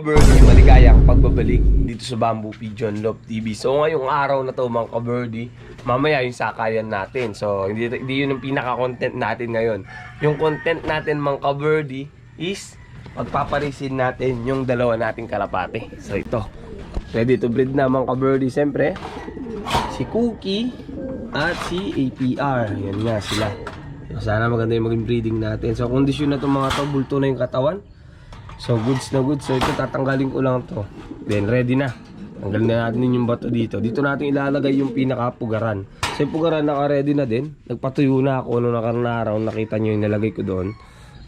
Kabirdie, maligayang pagbabalik dito sa Bamboo Pigeon Love TV. So ngayong araw na to mga kabirdie, mamaya yung sakayan natin. So hindi, hindi yun ang pinaka-content natin ngayon. Yung content natin mga kabirdie is pagpaparisin natin yung dalawa nating kalapate. So ito, ready to breed na mga kabirdie. Siyempre, si Cookie at si APR. Yan nga sila. Sana maganda yung maging breeding natin. So kondisyon na itong mga to, bulto na yung katawan. So goods na goods. So ito tatanggalin ko lang to. Then ready na. Tanggalin na natin yung bato dito. Dito natin ilalagay yung pinaka-pugaran. So yung pugaran naka-ready na din. Nagpatuyo na ako nung nakarang. Nakita nyo yung nilagay ko doon.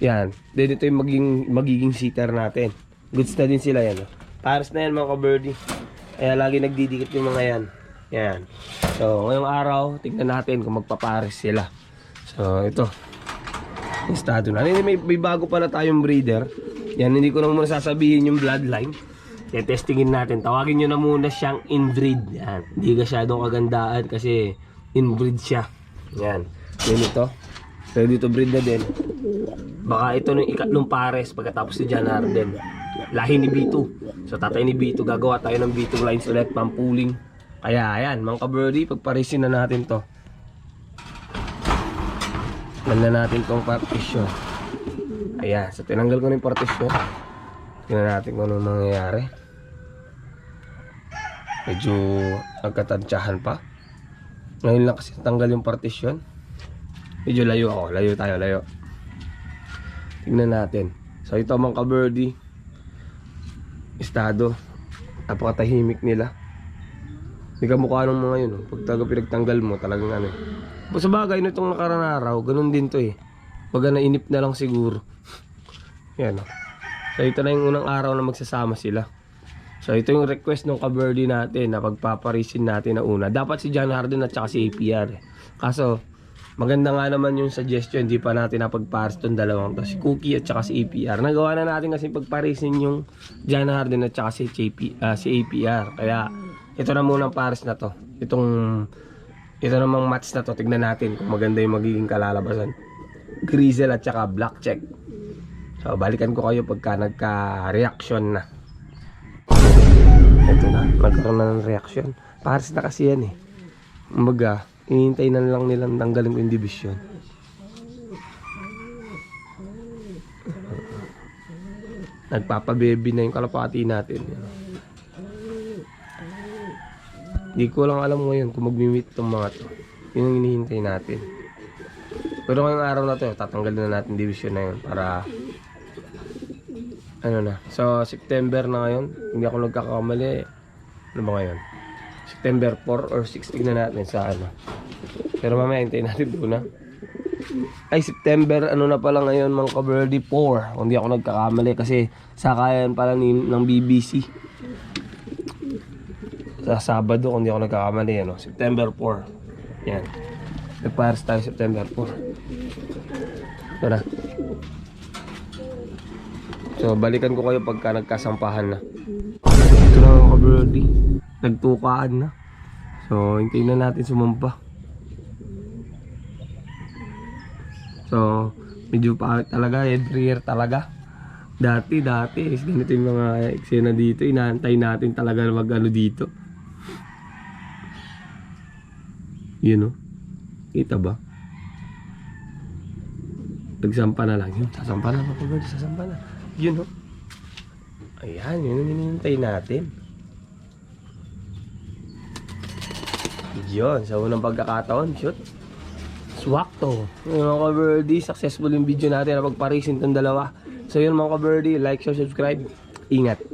Yan. Then ito yung maging, magiging seater natin. Goods na din sila yan. oh. Pares na yan mga ka-birdie. Kaya lagi nagdidikit yung mga yan. Yan. So ngayong araw, tignan natin kung magpapares sila. So ito. Estado na. May, may bago pala tayong breeder. Yan, hindi ko na muna sasabihin yung bloodline. Kaya testingin natin. Tawagin nyo na muna siyang inbreed. Yan. Hindi kasyadong kagandaan kasi inbreed siya. Yan. Yan ito. Ready to breed na din. Baka ito ng ikatlong pares pagkatapos ni John Harden. Lahi ni B2. So tatay ni B2 gagawa tayo ng B2 line select pampuling. Kaya ayan, mga ka-birdie, pagparisin na natin to. Ganda natin tong partition. Ayan, so tinanggal ko na yung partition. Tingnan natin kung anong mangyayari. Medyo nagkatansyahan pa. Ngayon lang kasi tanggal yung partition. Medyo layo ako. Layo tayo, layo. Tingnan natin. So ito mga ka-birdie. Estado. Napakatahimik nila. Hindi ka mukha ng mga yun. oh. Pag taga pinagtanggal mo, talagang ano eh. Sa bagay nitong nakarang araw, ganun din to eh. Pag nainip na lang siguro. Yan o. So ito na yung unang araw na magsasama sila. So ito yung request ng kabirdie natin na pagpaparisin natin na una. Dapat si John Harden at saka si APR eh. Kaso, maganda nga naman yung suggestion. Hindi pa natin napagparis tong dalawang to. Si Cookie at saka si APR. Nagawa na natin kasi pagparisin yung John Harden at saka si, JP, ah, si APR. Kaya ito na muna ang pares na to. Itong ito namang match na to. Tignan natin kung maganda yung magiging kalalabasan. Grizzle at saka black check. So, balikan ko kayo pagka nagka-reaction na. Ito na, nagkaroon na ng reaction. Pares na kasi yan eh. Kumbaga, hinihintay na lang nilang tanggalin ko yung division. Nagpapababy na yung kalapati natin. Hindi ko lang alam ngayon kung mag-meet itong mga to. Yun ang hinihintay natin. Pero ngayong araw na to, tatanggalin na natin division na yun para ano na. So, September na ngayon. Hindi ako nagkakamali. Ano ba ngayon? September 4 or 6 tignan natin sa ano. Pero mamaya hintayin natin doon. Ay, September, ano na pala ngayon, mga ka-birdie 4. Kung di ako nagkakamali kasi sakayan pala ni, ng BBC. Sa Sabado, kung di ako nagkakamali, ano, September 4. Yan. Nagpares tayo September 4. Ito na. So, balikan ko kayo pagka nagkasampahan na. Ito na mga ka-birdie. Nagtukaan na. So, hintayin na natin sumampa. So, medyo pangit talaga. Every year talaga. Dati, dati. Is ganito yung mga eksena dito. Inaantay natin talaga na mag-ano dito. Yun o. Kita ba? Nagsampa na lang yun. Sasampa na mga ka-birdie. Sasampa na. Yun o. Ayan, yun ang hinihintay natin. Yun, sa unang pagkakataon, shoot. Swak to. Yun mga ka-birdie, successful yung video natin na pagparisin tong dalawa. So yun mga ka-birdie, like, share, subscribe. Ingat.